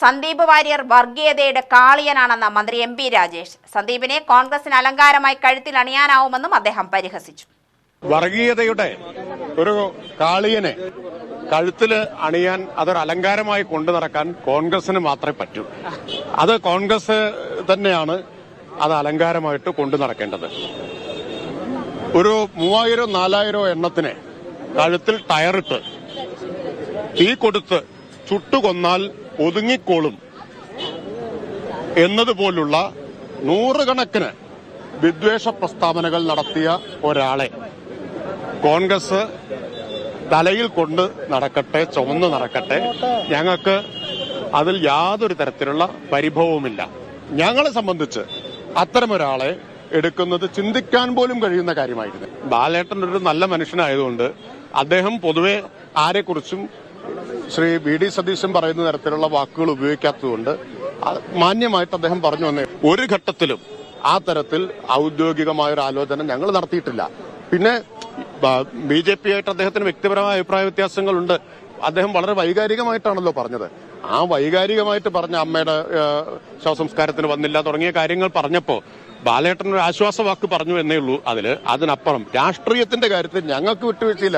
സന്ദീപ് വാര്യർ വർഗീയതയുടെ കാളിയനാണെന്ന മന്ത്രി M P Rajesh. സന്ദീപിനെ കോൺഗ്രസിന് അലങ്കാരമായി കഴുത്തിൽ അണിയാനാവുമെന്നും അദ്ദേഹം പരിഹസിച്ചു. വർഗീയതയുടെ ഒരു കാളിയനെ കഴുത്തിൽ അണിയാൻ അതൊരു അലങ്കാരമായി കൊണ്ടു നടക്കാൻ കോൺഗ്രസിന് മാത്രമേ പറ്റൂ. അത് കോൺഗ്രസ് തന്നെയാണ് അത് അലങ്കാരമായിട്ട് കൊണ്ടു നടക്കേണ്ടത്. ഒരു മൂവായിരം നാലായിരം എണ്ണത്തിന് കഴുത്തിൽ ടയറിട്ട് തീ കൊടുത്ത് ചുട്ടുകൊന്നാൽ ഒതുങ്ങിക്കോളും എന്നതുപോലുള്ള നൂറുകണക്കിന് വിദ്വേഷ പ്രസ്താവനകൾ നടത്തിയ ഒരാളെ കോൺഗ്രസ് തലയിൽ കൊണ്ട് നടക്കട്ടെ ചുമന്ന് നടക്കട്ടെ. ഞങ്ങൾക്ക് അതിൽ യാതൊരു തരത്തിലുള്ള പരിഭവവുമില്ല. ഞങ്ങളെ സംബന്ധിച്ച് അത്തരമൊരാളെ എടുക്കുന്നത് ചിന്തിക്കാൻ പോലും കഴിയുന്ന കാര്യമായിരുന്നു. ബാലേട്ടൻ ഒരു നല്ല മനുഷ്യനായതുകൊണ്ട് അദ്ദേഹം പൊതുവെ ആരെക്കുറിച്ചും ശ്രീ വി ഡി സതീശൻ പറയുന്ന തരത്തിലുള്ള വാക്കുകൾ ഉപയോഗിക്കാത്തതുകൊണ്ട് മാന്യമായിട്ട് അദ്ദേഹം പറഞ്ഞു വന്നേ. ഒരു ഘട്ടത്തിലും ആ തരത്തിൽ ഔദ്യോഗികമായ ഒരു ആലോചന ഞങ്ങൾ നടത്തിയിട്ടില്ല. പിന്നെ ബി ജെ പി ആയിട്ട് അദ്ദേഹത്തിന് വ്യക്തിപരമായ അഭിപ്രായ വ്യത്യാസങ്ങളുണ്ട്. അദ്ദേഹം വളരെ വൈകാരികമായിട്ടാണല്ലോ പറഞ്ഞത്. ആ വൈകാരികമായിട്ട് പറഞ്ഞ അമ്മയുടെ ശവസംസ്കാരത്തിന് വന്നില്ല തുടങ്ങിയ കാര്യങ്ങൾ പറഞ്ഞപ്പോൾ ബാലേട്ടൻ ഒരു ആശ്വാസവാക്ക് പറഞ്ഞു എന്നേ ഉള്ളൂ. അതിൽ അതിനപ്പുറം രാഷ്ട്രീയത്തിന്റെ കാര്യത്തിൽ ഞങ്ങൾക്ക് വിട്ടുവീഴ്ചയില്ല.